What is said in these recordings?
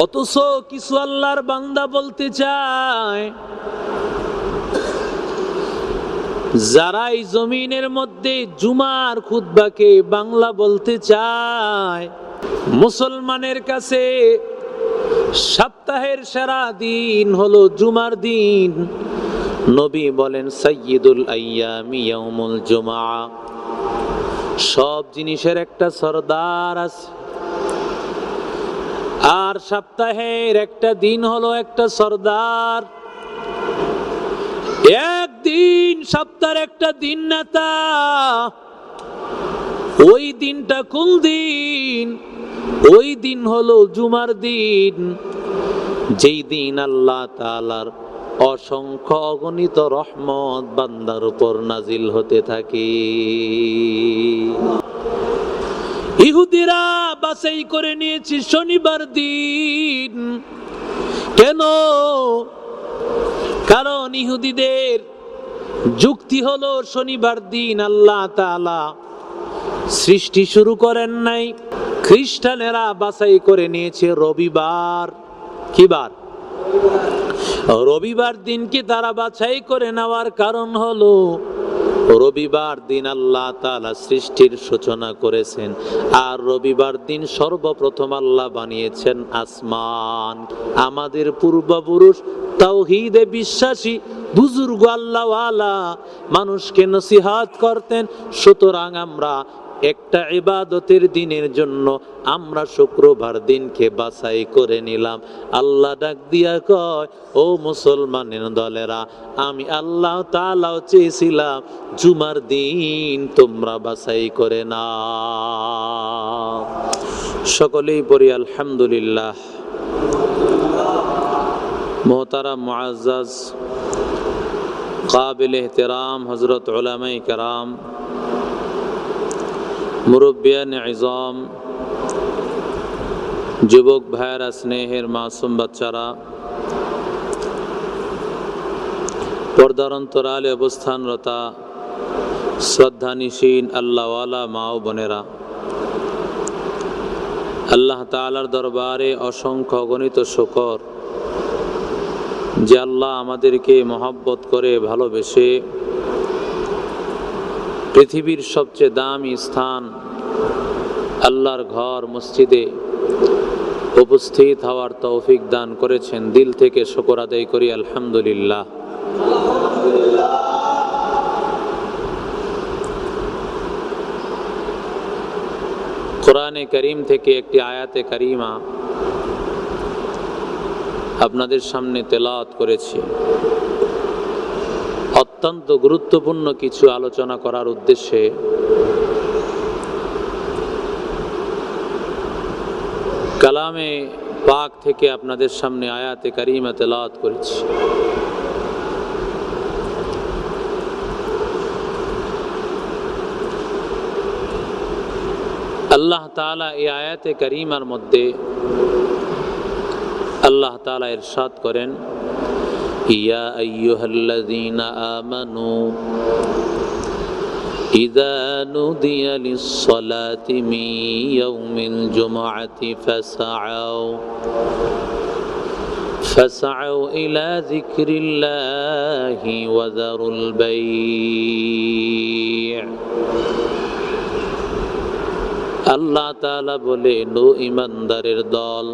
অথচ কিছু আল্লাহর বান্দা বলতে চায় যারা এই জমিনের মধ্যে জুমার খুতবাকে বাংলা বলতে চায়, মুসলমানের কাছে সপ্তাহের সেরা দিন হলো জুমার দিন। নবী বলেন, সাইয়্যিদুল আইয়ামি ইয়াউমুল জুমা সব জিনিসের একটা সরদার আছে। আর সপ্তাহের একটা দিন হলো একটা সরদার। একদিন সপ্তাহের একটা দিন নেতা। ওই দিনটা কোন দিন? ওই দিন হলো জুমার দিন। যেই দিন আল্লাহ তাআলার অসংখ্য অগণিত রহমত বান্দার উপর নাজিল হতে থাকে। ইহুদিরা বাছাই করে নিয়েছে শনিবার দিন। কেন? কারণ ইহুদিদের যুক্তি হলো শনিবার দিন আল্লাহ তাআলা সৃষ্টি শুরু করেন নাই। খ্রিস্টানেরা বাছাই করে নিয়েছে রবিবার। কি বার? রবিবার দিনকে তারা বাছাই করে নেওয়ার কারণ হলো রবিবার দিন আল্লাহ তালা সৃষ্টির সূচনা করেছেন, আর রবিবার দিন সর্বপ্রথম আল্লাহ বানিয়েছেন আসমান। আমাদের পূর্বপুরুষ তাওহীদে বিশ্বাসী, বুজুর্গ আল্লাহওয়ালা, মানুষকে নসিহাত করতেন, সুতরাং আমরা একটা ইবাদতের দিনের জন্য আমরা শুক্রবার দিনকে বাছাই করে নিলাম। আল্লাহ ডাক দিয়া কয়, ও মুসলমানের দলেরা, আমি আল্লাহ তালাও চেয়েছিলাম জুমার দিন তোমরা বাছাই করে না সকলেই পড়ি, আলহামদুলিল্লাহ। মোহতারা মুআজ কাবিল এহতেরাম হজরত ওলামাই কারাম মুরব্বিয়ান ইজম যুবক ভাইয়েরা, স্নেহের মাসুম বাচ্চারা, পর্দার অন্তরালে অবস্থানরতা শ্রদ্ধানিসীন আল্লাহওয়ালা মা ও বোনেরা, আল্লাহ তালার দরবারে অসংখ্য গণিত শকর যে আল্লাহ আমাদেরকে মহাব্বত করে ভালোবেসে পৃথিবীর সবচেয়ে দামি স্থান আল্লাহর ঘর মসজিদে উপস্থিত হওয়ার তৌফিক দান করেছেন। দিল থেকে শকর আদায় করি, আলহামদুলিল্লাহ। কোরআনে করিম থেকে একটি আয়াতে করিমা আপনাদের সামনে তেলাওয়াত করেছি। অত্যন্ত গুরুত্বপূর্ণ কিছু আলোচনা করার উদ্দেশ্যে কালামে পাক থেকে আপনাদের সামনে আয়াতে কারিমা তেলাওয়াত করেছি। আল্লাহ তাআলা এই আয়াতে কারিমার মধ্যে আল্লাহ তাআলা ইরশাদ করেন يا أيها الذين آمنوا إذا نودي للصلاة من يوم الجمعة فسعوا فسعوا إلى ذكر الله وذروا البيع আল্লাহ তাআলা বলে নো ইমানদারের দল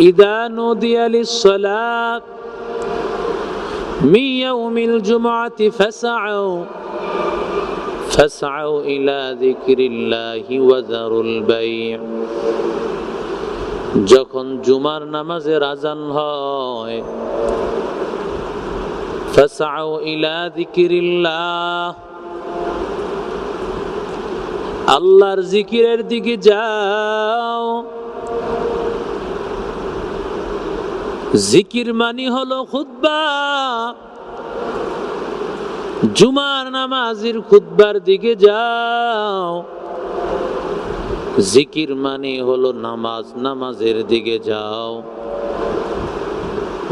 إذا نودي للصلاة من يوم الجمعة فسعوا فاسعوا إلى ذكر الله وذروا البيع যখন জুমার নামাজের আজান হয় ফাসাউ ইলা যিকিরিল্লাহ আল্লাহর জিকিরের দিকে যাও জিকির মানি হলো খুদ্া জুমার নামাজির খুদ্বার দিকে যাও। জিকির মানে হলো নামাজ, নামাজের দিকে যাও।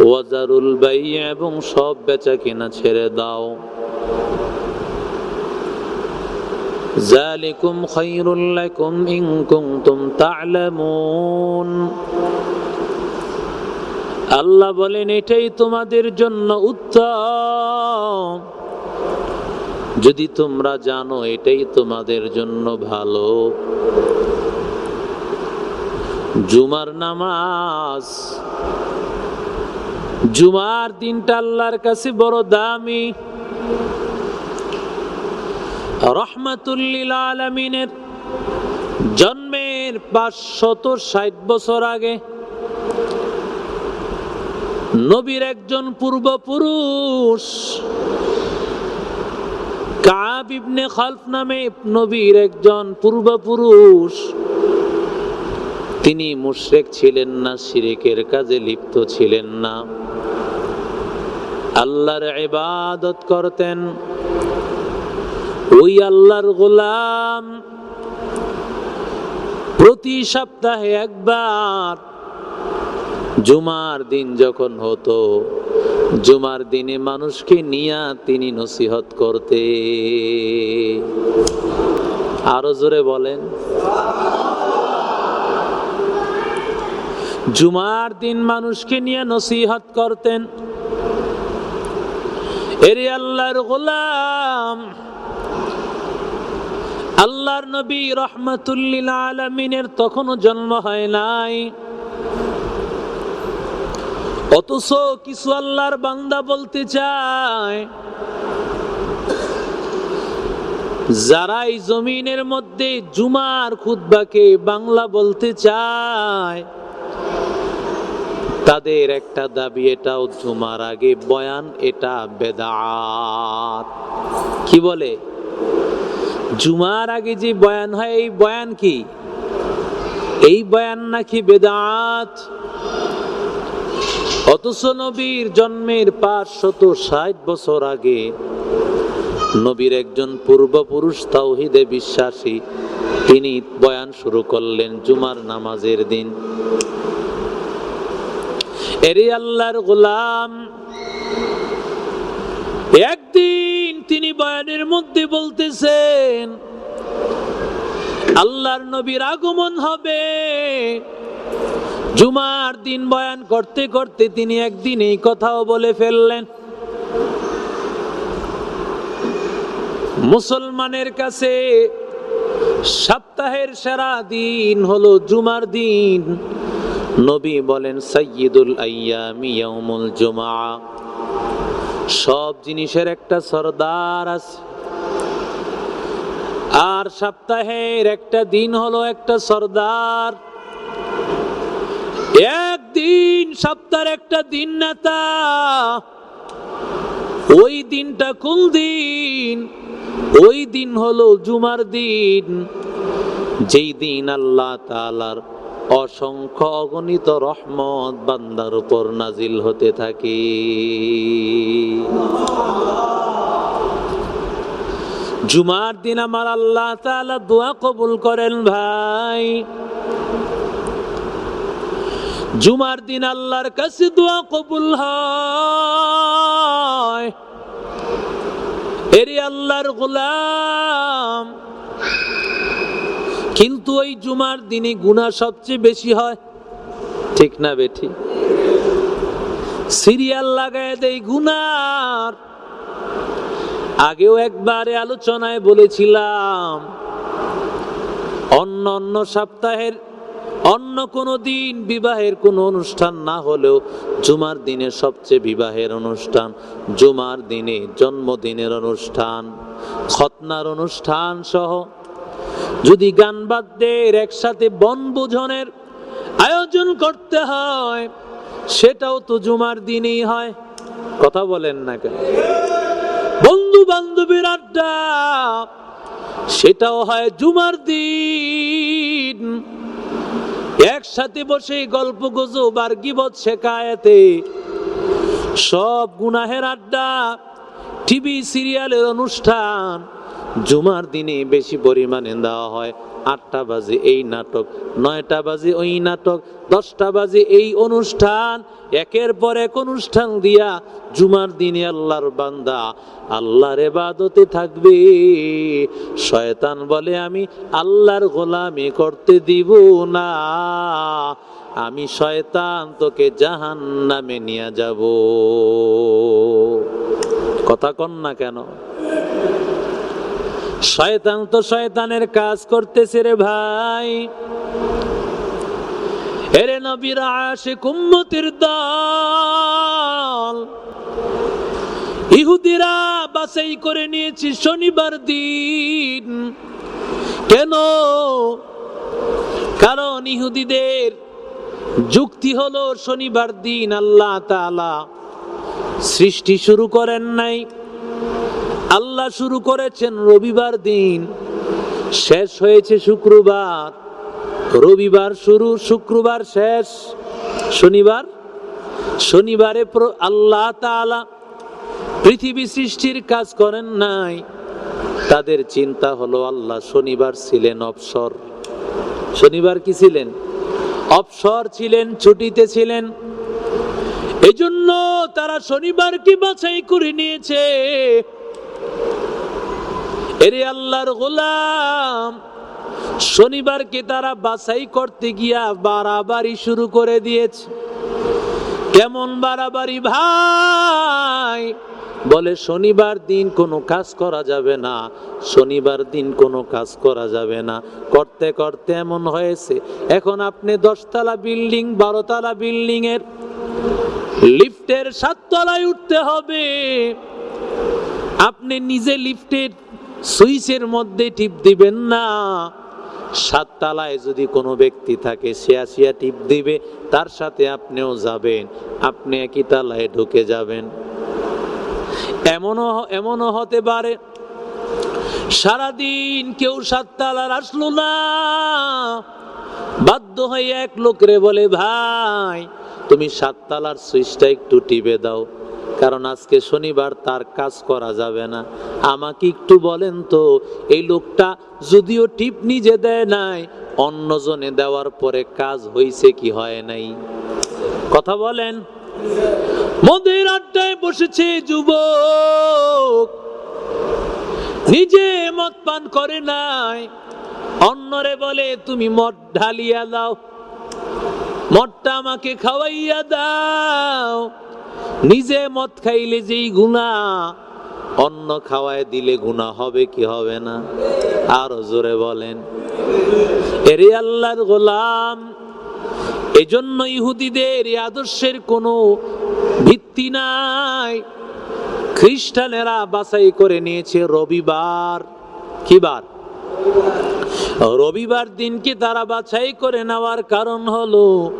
ওয়াজারুল বাই এবং সব বেচা কেনা ছেড়ে দাও। জালিকুম খাইরুল ইংকুম তুম কুনতুম আল্লাহ বলেন, এটাই তোমাদের জন্য উত্তম। যদি তোমরা জানো, এটাই তোমাদের জন্য ভালো। জুমার নামাজ, জুমার দিনটা আল্লাহর কাছে বড় দামি। রহমাতুল্লিল আলমিনের জন্মের পাঁচ পাঁচশত ষাট বছর আগে নবীর একজন পূর্বপুরুষ। কাব ইবনে খালফ নামে নবীর একজন পূর্বপুরুষ। তিনি মুশরেক ছিলেন না, শিরিকের কাজে লিপ্ত ছিলেন না। আল্লাহর ইবাদত করতেন। ওই আল্লাহর গোলাম প্রতি সপ্তাহে একবার জুমার দিন যখন হতো, জুমার দিনে মানুষকে নিয়া তিনি নসিহত করতে আরও জোরে বলেন। জুমার দিন মানুষকে নিয়ে নসিহত করতেন। এরে আল্লাহর গোলাম, আল্লাহর নবী রহমাতুল্লিল আলমিনের তখনও জন্ম হয় নাই। অথচ কিছু আল্লাহর বান্দা বলতে চায় যারা এই জমিনের মধ্যে জুমার খুতবাকে বাংলা বলতে চায়, তাদের একটা দাবি, এটাও জুমার আগে বয়ান, এটা বেদাত। কি বলে? জুমার আগে যে বয়ান হয়, এই বয়ান কি? এই বয়ান নাকি বেদাত? অথচ নবীর জন্মের পাঁচশত ষাট বছর আগে নবীর একজন পূর্বপুরুষ তাওহিদে বিশ্বাসী, তিনি বয়ান শুরু করলেন জুমার নামাজের দিন। এরে আল্লাহর গোলাম, একদিন তিনি বয়ানের মধ্যে বলতেছেন, আল্লাহর নবীর আগমন হবে। জুমার দিন বয়ান করতে করতে তিনি একদিন এই কথাও বলে ফেললেন, মুসলমানের কাছে সপ্তাহের সেরা দিন হলো জুমার দিন। নবী বলেন সৈয়দুল আয়ামি ইয়াউমুল জুমা সব জিনিসের একটা সরদার আছে। আর সপ্তাহের একটা দিন হলো একটা সরদার। একদিন, সপ্তাহের একটা দিন নেতা ওই দিনটা কোন দিন, ওই দিন হলো জুমার দিন। যেই দিন আল্লাহ তালার অসংখ্য অগণিত রহমত বান্দার উপর নাজিল হতে থাকে। জুমার দিন আমার আল্লাহ তালা দোয়া কবুল করেন ভাই। জুমার দিন আল্লাহর কাছে দোয়া কবুল হয়। আল্লাহর গোলাম, কিন্তু ওই জুমার দিনে গুণা সবচেয়ে বেশি হয়? ঠিক না বেঠি? সিরিয়াল লাগায় দেই গুনার। আগেও একবারে আলোচনায় বলেছিলাম, অন্য অন্য সপ্তাহের অন্য কোনো দিন বিবাহের কোনো অনুষ্ঠান না হলেও জুমার দিনে সবচেয়ে বিবাহের অনুষ্ঠান জুমার দিনে জন্মদিনের অনুষ্ঠান খতনার অনুষ্ঠান সহ। যদি গান বাদ্যের একসাথে বনভোজনের আয়োজন করতে হয়, সেটাও তো জুমার দিনেই হয়। কথা বলেন না কেন? বন্ধু বান্ধবীর আড্ডা, সেটাও হয় জুমার দিন। একসাথে বসে গল্প গুজব আর গিবত শেখায়তে। সব গুনাহের আড্ডা, টিভি, সিরিয়ালের অনুষ্ঠান, জুমার দিনে বেশি পরিমাণে দেওয়া হয়। আটটা বাজে এই নাটক, নয়টা বাজে ওই নাটক, দশটা বাজে এই অনুষ্ঠান। একের পর এক অনুষ্ঠান দিয়া জুমার দিনে আল্লাহর বান্দা আল্লাহর এবাদতে থাকবে। শয়তান বলে, আমি আল্লাহর গোলামি করতে দিব না। আমি শয়তান তোকে জাহান নামে নিয়ে যাব। কথা কন না কেন? শয়তান তো শয়তানের কাজ করতেছে রে ভাই। এরে নবীর আশে কুম্মতির দল। ইহুদিরা বাছাই করে নিয়েছি শনিবার দিন। কেন? কারণ ইহুদিদের যুক্তি হলো শনিবার দিন আল্লাহ তাআলা সৃষ্টি শুরু করেন নাই। আল্লাহ শুরু করেছেন রবিবার দিন। শেষ হয়েছে শুক্রবার। রবিবার শুরু, শুক্রবার শেষ, শনিবার। শনিবারে আল্লাহ তাআলা পৃথিবী সৃষ্টির কাজ করেন নাই। তাদের চিন্তা হলো, আল্লাহ শনিবার ছিলেন অবসর। শনিবার কি ছিলেন? অবসর ছিলেন, ছুটিতে ছিলেন। এজন্য তারা শনিবার শনিবারকে বাছাই করে নিয়েছে। এরে আল্লাহর গোলাম শনিবারকে তারা বাছাই করতে গিয়া বাড়াবাড়ি শুরু করে দিয়েছে? কেমন বাড়াবাড়ি ভাই? বলে, শনিবার দিন কোনো কাজ করা যাবে না, শনিবার দিন কোনো কাজ করা যাবে না। করতে করতে এমন হয়েছে। এখন আপনি দশতলা বিল্ডিং, বারোতলা বিল্ডিং এর লিফটের সাততলায় উঠতে হবে। আপনি নিজে লিফটের সুইচের মধ্যে টিপ দিবেন না। সাততলায় যদি কোনো ব্যক্তি থাকে, সে আসিয়া টিপ দিবে, তার সাথে আপনিও যাবেন, আপনি একই তালায় ঢুকে যাবেন। এমনও এমনও হতে পারে, সারাদিন কেউ সাততলার আসলো না। বাধ্য হয়ে এক লোকরে বলে, ভাই, তুমি সাততলার সুইচটা একটু টিপে দাও। কারণ আজকে শনিবার তার কাজ করা যাবে না। আমাকে একটু বলেন তো, এই লোকটা যদিও টিপ নিজে দেয় নাই, অন্যজনে দেওয়ার পরে কাজ হইছে কি হয় নাই? কথা বলেন। মদের আড্ডায় বসেছে যুবক, নিজে মদ পান করে নাই, অন্যরে বলে, তুমি মদ ঢালিয়া দাও, মদটা আমাকে খাওয়াইয়া দাও। নিজে মদ খাইলে যেই গুণা অন্য খাওয়ায় দিলে গুণা হবে কি হবে না? আরও জোরে বলেন। এরে আল্লাহর গোলাম, এজন্য ইহুদিদের আদর্শের কোনো ভিত্তি নাই। খ্রিস্টানেরা বাছাই করে নিয়েছে রবিবার। কি বার? রবিবার দিনকে তারা বাছাই করে নেওয়ার কারণ হলো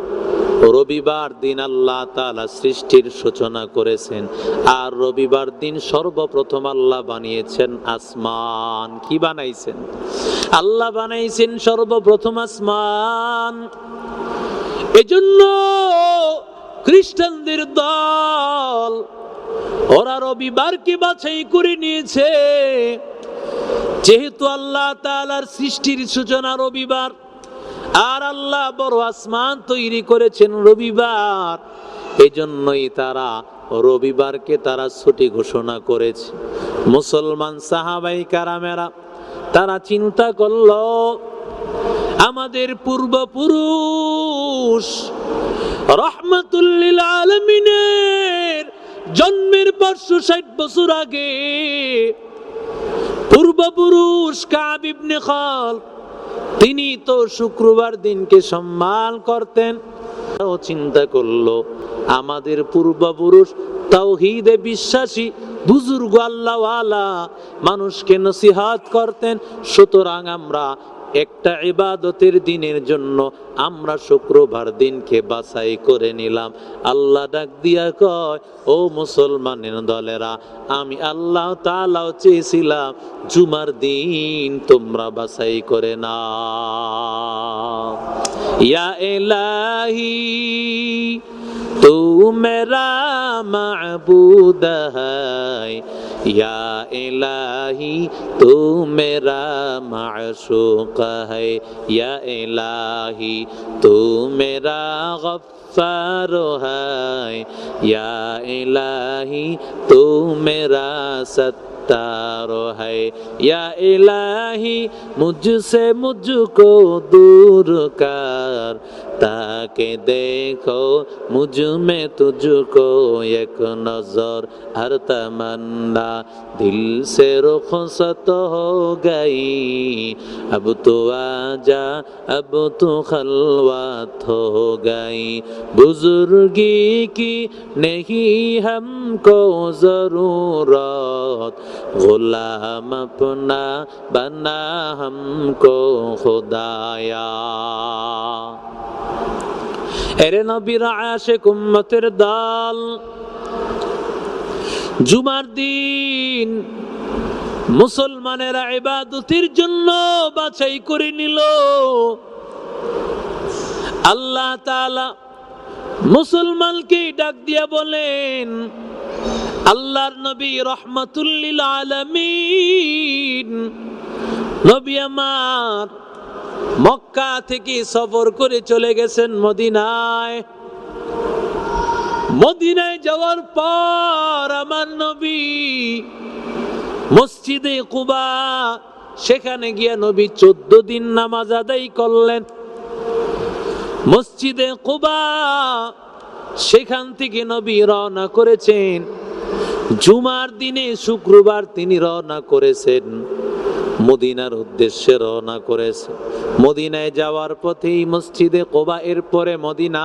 রবিবার দিন আল্লাহ তালা সৃষ্টির সূচনা করেছেন। আর রবিবার দিন সর্বপ্রথম আল্লাহ বানিয়েছেন আসমান। কি বানাইছেন? আল্লাহ বানাইছেন সর্বপ্রথম আসমান। এজন্য খ্রিস্টানদের দল, ওরা রবিবার রবিবারকে বাছাই করে নিয়েছে? যেহেতু আল্লাহ তালার সৃষ্টির সূচনা রবিবার আর আল্লাহ বড় আসমান তৈরি করেছেন রবিবার। এজন্যই তারা রবিবারকে তারা ছুটি ঘোষণা করেছে। মুসলমান সাহাবাই কারামেরা, তারা চিন্তা করল, আমাদের পূর্বপুরুষ রহমাতুল্লিল আলমিনের জন্মের পাঁচশো ষাট বছর আগে পূর্বপুরুষ কাব ইবনে খাল তিনি তো শুক্রবার দিনকে সম্মান করতেন। চিন্তা করল, আমাদের পূর্বপুরুষ তাওহীদে বিশ্বাসী, বুজুর্গ আল্লাহওয়ালা, মানুষকে নসিহাত করতেন। সুতরাং আমরা একটা ইবাদতের দিনের জন্য আমরা শুক্রবার দিনকে বাছাই করে নিলাম। আল্লাহ ডাক দিয়া কয়, ও মুসলমানের দলেরা, আমি আল্লাহ তালাও চেয়েছিলাম জুমার দিন তোমরা বাছাই করে না ইয়া এলাহি তুমেরা মেরা মাবুদ হয় है या इलाही तू मेरा माशूक है या इलाही तू मेरा गफ्फार है या इलाही तू मेरा सत्तार है या इलाही मुझसे मुझको दूर कर ताकि देखो मुझ में तुझको एक नजर हर तमन्ना दिल से रुखसत हो गई अब तो आजा अब तो खलवत हो गई बुजुर्गी की नहीं हमको जरूरत गुलाम अपना बना हमको खुदाया এরে নবীর আশেক কুম্মতের দল, জুমার দিন মুসলমানেরা ইবাদতের জন্য বাছাই করে নিল। আল্লাহ মুসলমানকে ডাক দিয়া বলেন, আল্লাহর নবী রহমাতুল্লিল আলামিন, নবী আমার মক্কা থেকে সফর করে চলে গেছেন মদিনায়। মদিনায় যাওয়ার পর আমার নবী মসজিদে কুবা, সেখানে গিয়ে নবী চোদ্দ দিন নামাজ আদায় করলেন। মসজিদে কুবা, সেখান থেকে নবী রওনা করেছেন। জুমার দিনে শুক্রবার তিনি রওনা করেছেন। মদিনার উদ্দেশ্যে রওনা করেছে। মদিনায় যাওয়ার পথেই মসজিদে কোবা এর পরে মদিনা।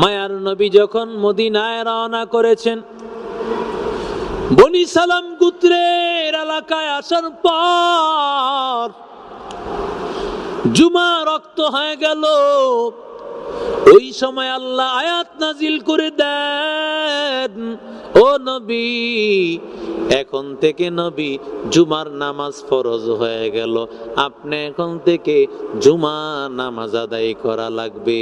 মায়ার নবী যখন মদিনায় রওনা করেছেন, বনি সালাম গুত্রের এলাকায় আসার পর জুমা রক্ত হয়ে গেল। ওই সময় আল্লাহ আয়াত নাজিল করে দেন। ও নবী, এখন থেকে নবী, জুমার নামাজ ফরজ হয়ে গেল। আপনি এখন থেকে জুমা নামাজ আদায় করা লাগবে।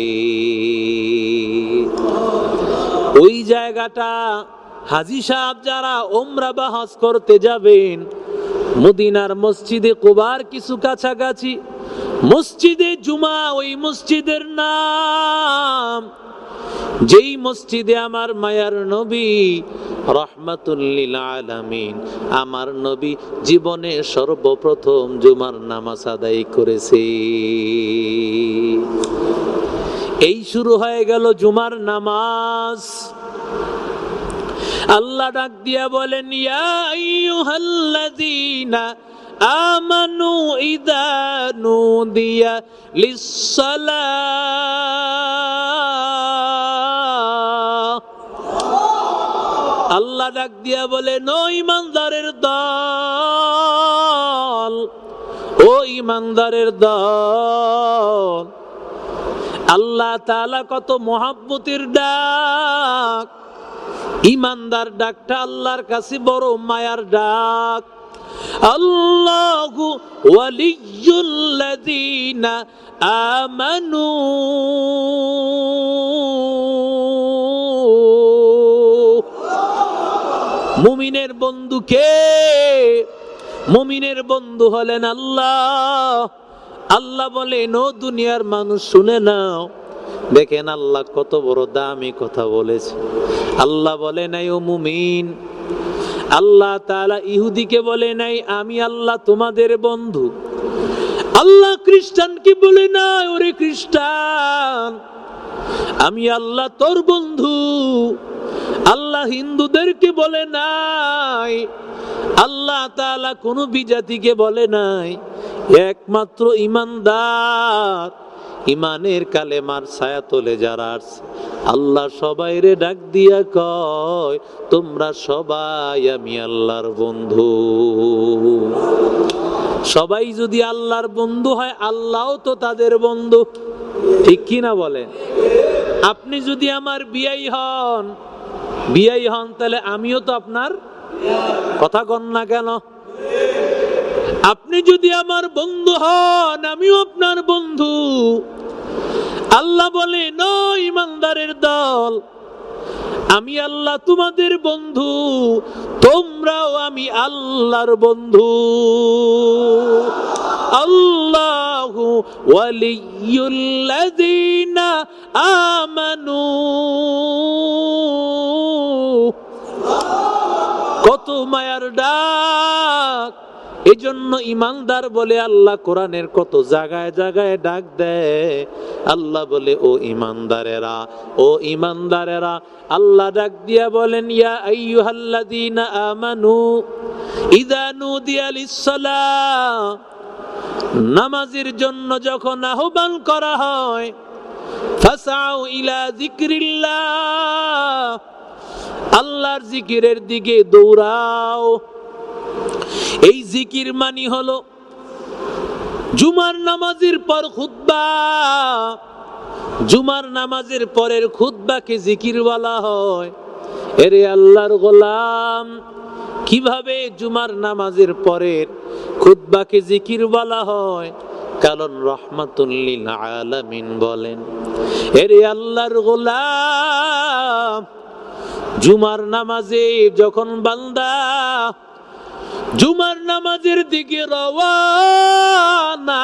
ওই জায়গাটা হাজি সাহেব যারা ওমরা বা হজ করতে যাবেন, মদিনার মসজিদে কোবার কিছু কাছাকাছি, মসজিদে জুমা, ওই মসজিদের নাম যেই মসজিদে আমার মায়ার নবী রহমাতুল্লিল আলামিন, আমার নবী জীবনে সর্বপ্রথম জুমার নামাজ আদায় করেছে। এই শুরু হয়ে গেল জুমার নামাজ। আল্লাহ ডাক দিয়া বলেন, ইয়া আমানু ইদা নুদিয়া লিসসালাহ আল্লাহ ডাক দিয়া বলে, নো ইমানদারের দল, ও ইমানদারের দল, আল্লাহ তালা কত মহাব্বতের ডাক, ইমানদার ডাকটা আল্লাহর কাছে বড় মায়ার ডাক, আল্লাহু ওয়ালিয়ুল্লাযীনা আমানু মুমিনের বন্ধু কে? মুমিনের বন্ধু হলেন আল্লাহ। আল্লাহ বলেন ও দুনিয়ার মানুষ শুনে নাও। দেখেন আল্লাহ কত বড় দামি কথা বলেছে। আল্লাহ বলে নাই, ও মুমিন। আল্লাহ তাআলা ইহুদিকে বলে নাই, আমি আল্লাহ তোমাদের বন্ধু। আল্লাহ খ্রিস্টানকে বলে নাই, ওরে খ্রিস্টান, আমি আল্লাহ তোর বন্ধু। আল্লাহ হিন্দুদেরকে বলে নাই, আল্লাহ তালা কোন বিজাতিকে বলে নাই, একমাত্র ইমানদার, ইমানের কালেমার ছায়া তোলে যারা আসছে আল্লাহ সবাই রে ডাক দিয়া কয়, তোমরা সবাই আমি আল্লাহর বন্ধু। সবাই যদি আল্লাহর বন্ধু হয়, আল্লাহও তো তাদের বন্ধু। ঠিক কি না বলেন? আপনি যদি আমার বিয়াই হন বিয়াই হন, তাহলে আমিও তো আপনার কথা কন না কেন? আপনি যদি আমার বন্ধু হন, আমিও আপনার বন্ধু। আল্লাহ বলে, ন ইমানদারের দল, আমি আল্লাহ তোমাদের বন্ধু, তোমরাও আমি আল্লাহর বন্ধু। আল্লাহু ওয়ালিয়ুল্লাযীনা আমানু। কত মায়ার ডাক। এই জন্য ইমানদার বলে আল্লাহ কোরআনের কত জায়গায় জায়গায় ডাক দেয়। আল্লাহ বলে, ও ইমানদারেরা ও ইমানদারেরা, আল্লাহ ডাক দিয়া বলেন, ইয়া আইয়ুহাল্লাযীনা আমানু ইযা নুদিয়া লিস-সালাহ। নামাজের জন্য যখন আহ্বান করা হয়, ফাসাউ ইলা যিকরিল্লাহ। আল্লাহর জিকিরের দিকে দৌড়াও। এই জিকির মানি হলো জুমার নামাজের পর খুতবা। জুমার নামাজের পরের খুতবাকে জিকির বলা হয়। এরে আল্লাহর গোলাম, কীভাবে জুমার নামাজের পরের খুতবাকে জিকির বলা হয়? কারণ রহমাতুল্লিল আলামিন বলেন, এরে আল্লাহর গোলাম জুমার নামাজে যখন বান্দা জুমার নামাজের দিকে রওয়ানা